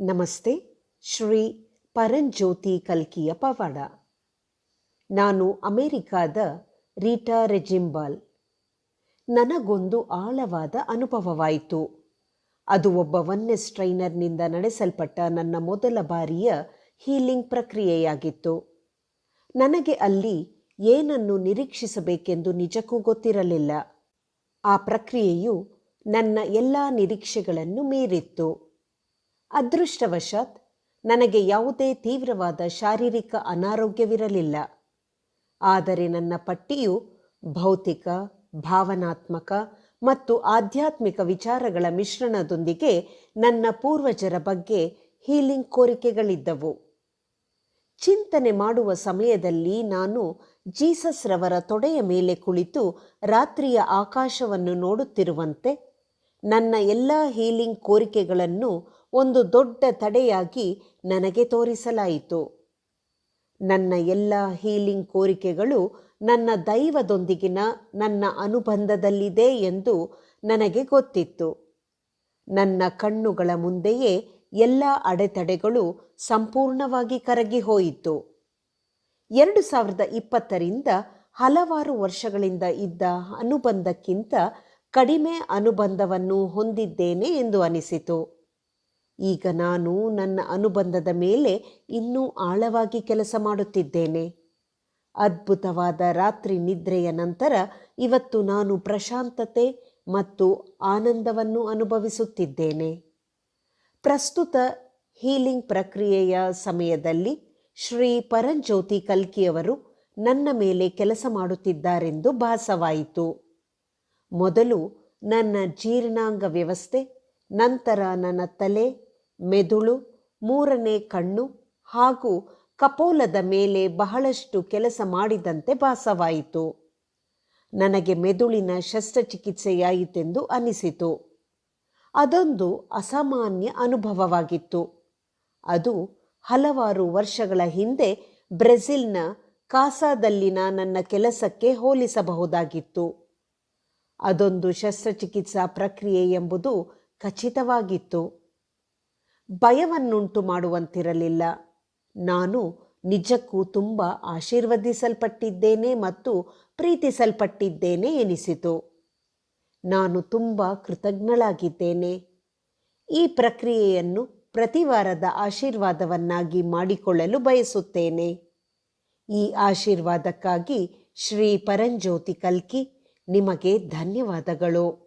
ನಮಸ್ತೆ, ಶ್ರೀ ಪರಂಜ್ಯೋತಿ ಕಲ್ಕಿಯ ಪವಾಡ. ನಾನು ಅಮೆರಿಕಾದ ರೀಟಾ ರೆಜಿಂಬಾಲ್. ನನಗೊಂದು ಆಳವಾದ ಅನುಭವವಾಯಿತು. ಅದು ಒಬ್ಬ ವನ್ನೆಸ್ ಟ್ರೈನರ್ನಿಂದ ನಡೆಸಲ್ಪಟ್ಟ ನನ್ನ ಮೊದಲ ಬಾರಿಯ ಹೀಲಿಂಗ್ ಪ್ರಕ್ರಿಯೆಯಾಗಿತ್ತು. ನನಗೆ ಅಲ್ಲಿ ಏನನ್ನು ನಿರೀಕ್ಷಿಸಬೇಕೆಂದು ನಿಜಕ್ಕೂ ಗೊತ್ತಿರಲಿಲ್ಲ. ಆ ಪ್ರಕ್ರಿಯೆಯು ನನ್ನ ಎಲ್ಲ ನಿರೀಕ್ಷೆಗಳನ್ನು ಮೀರಿತ್ತು. ಅದೃಷ್ಟವಶಾತ್ ನನಗೆ ಯಾವುದೇ ತೀವ್ರವಾದ ಶಾರೀರಿಕ ಅನಾರೋಗ್ಯವಿರಲಿಲ್ಲ. ಆದರೆ ನನ್ನ ಪಟ್ಟಿಯು ಭೌತಿಕ, ಭಾವನಾತ್ಮಕ ಮತ್ತು ಆಧ್ಯಾತ್ಮಿಕ ವಿಚಾರಗಳ ಮಿಶ್ರಣದೊಂದಿಗೆ ನನ್ನ ಪೂರ್ವಜರ ಬಗ್ಗೆ ಹೀಲಿಂಗ್ ಕೋರಿಕೆಗಳಿದ್ದವು. ಚಿಂತನೆ ಮಾಡುವ ಸಮಯದಲ್ಲಿ ನಾನು ಜೀಸಸ್ ರವರ ತೊಡೆಯ ಮೇಲೆ ಕುಳಿತು ರಾತ್ರಿಯ ಆಕಾಶವನ್ನು ನೋಡುತ್ತಿರುವಂತೆ ನನ್ನ ಎಲ್ಲ ಹೀಲಿಂಗ್ ಕೋರಿಕೆಗಳನ್ನು ಒಂದು ದೊಡ್ಡ ತಡೆಯಾಗಿ ನನಗೆ ತೋರಿಸಲಾಯಿತು. ನನ್ನ ಎಲ್ಲ ಹೀಲಿಂಗ್ ಕೋರಿಕೆಗಳು ನನ್ನ ದೈವದೊಂದಿಗಿನ ನನ್ನ ಅನುಬಂಧದಲ್ಲಿದೆ ಎಂದು ನನಗೆ ಗೊತ್ತಿತ್ತು. ನನ್ನ ಕಣ್ಣುಗಳ ಮುಂದೆಯೇ ಎಲ್ಲ ಅಡೆತಡೆಗಳು ಸಂಪೂರ್ಣವಾಗಿ ಕರಗಿ ಹೋಯಿತು. ಎರಡು ಸಾವಿರದ ಇಪ್ಪತ್ತರಿಂದ ಹಲವಾರು ವರ್ಷಗಳಿಂದ ಇದ್ದ ಅನುಬಂಧಕ್ಕಿಂತ ಕಡಿಮೆ ಅನುಬಂಧವನ್ನು ಹೊಂದಿದ್ದೇನೆ ಎಂದು ಅನಿಸಿತು. ಈಗ ನಾನು ನನ್ನ ಅನುಬಂಧದ ಮೇಲೆ ಇನ್ನೂ ಆಳವಾಗಿ ಕೆಲಸ ಮಾಡುತ್ತಿದ್ದೇನೆ. ಅದ್ಭುತವಾದ ರಾತ್ರಿ ನಿದ್ರೆಯ ನಂತರ ಇವತ್ತು ನಾನು ಪ್ರಶಾಂತತೆ ಮತ್ತು ಆನಂದವನ್ನು ಅನುಭವಿಸುತ್ತಿದ್ದೇನೆ. ಪ್ರಸ್ತುತ ಹೀಲಿಂಗ್ ಪ್ರಕ್ರಿಯೆಯ ಸಮಯದಲ್ಲಿ ಶ್ರೀ ಪರಂಜ್ಯೋತಿ ಕಲ್ಕಿಯವರು ನನ್ನ ಮೇಲೆ ಕೆಲಸ ಮಾಡುತ್ತಿದ್ದಾರೆಂದು ಭಾಸವಾಯಿತು. ಮೊದಲು ನನ್ನ ಜೀರ್ಣಾಂಗ ವ್ಯವಸ್ಥೆ, ನಂತರ ನನ್ನ ತಲೆ ಮೆದುಳು, ಮೂರನೇ ಕಣ್ಣು ಹಾಗೂ ಕಪೋಲದ ಮೇಲೆ ಬಹಳಷ್ಟು ಕೆಲಸ ಮಾಡಿದಂತೆ ಭಾಸವಾಯಿತು. ನನಗೆ ಮೆದುಳಿನ ಶಸ್ತ್ರಚಿಕಿತ್ಸೆಯಾಯಿತೆಂದು ಅನಿಸಿತು. ಅದೊಂದು ಅಸಾಮಾನ್ಯ ಅನುಭವವಾಗಿತ್ತು. ಅದು ಹಲವಾರು ವರ್ಷಗಳ ಹಿಂದೆ ಬ್ರೆಜಿಲ್ನ ಕಾಸಾದಲ್ಲಿನ ನನ್ನ ಕೆಲಸಕ್ಕೆ ಹೋಲಿಸಬಹುದಾಗಿತ್ತು. ಅದೊಂದು ಶಸ್ತ್ರಚಿಕಿತ್ಸಾ ಪ್ರಕ್ರಿಯೆ ಎಂಬುದು ಖಚಿತವಾಗಿತ್ತು. ಭಯವನ್ನುಂಟು ಮಾಡುವಂತಿರಲಿಲ್ಲ ನಾನು ನಿಜಕ್ಕೂ ತುಂಬ ಆಶೀರ್ವದಿಸಲ್ಪಟ್ಟಿದ್ದೇನೆ ಮತ್ತು ಪ್ರೀತಿಸಲ್ಪಟ್ಟಿದ್ದೇನೆ ಎನಿಸಿತು. ನಾನು ತುಂಬ ಕೃತಜ್ಞಳಾಗಿದ್ದೇನೆ. ಈ ಪ್ರಕ್ರಿಯೆಯನ್ನು ಪ್ರತಿವಾರದ ಆಶೀರ್ವಾದವನ್ನಾಗಿ ಮಾಡಿಕೊಳ್ಳಲು ಬಯಸುತ್ತೇನೆ. ಈ ಆಶೀರ್ವಾದಕ್ಕಾಗಿ ಶ್ರೀ ಪರಂಜ್ಯೋತಿ ಕಲ್ಕಿ ನಿಮಗೆ ಧನ್ಯವಾದಗಳು.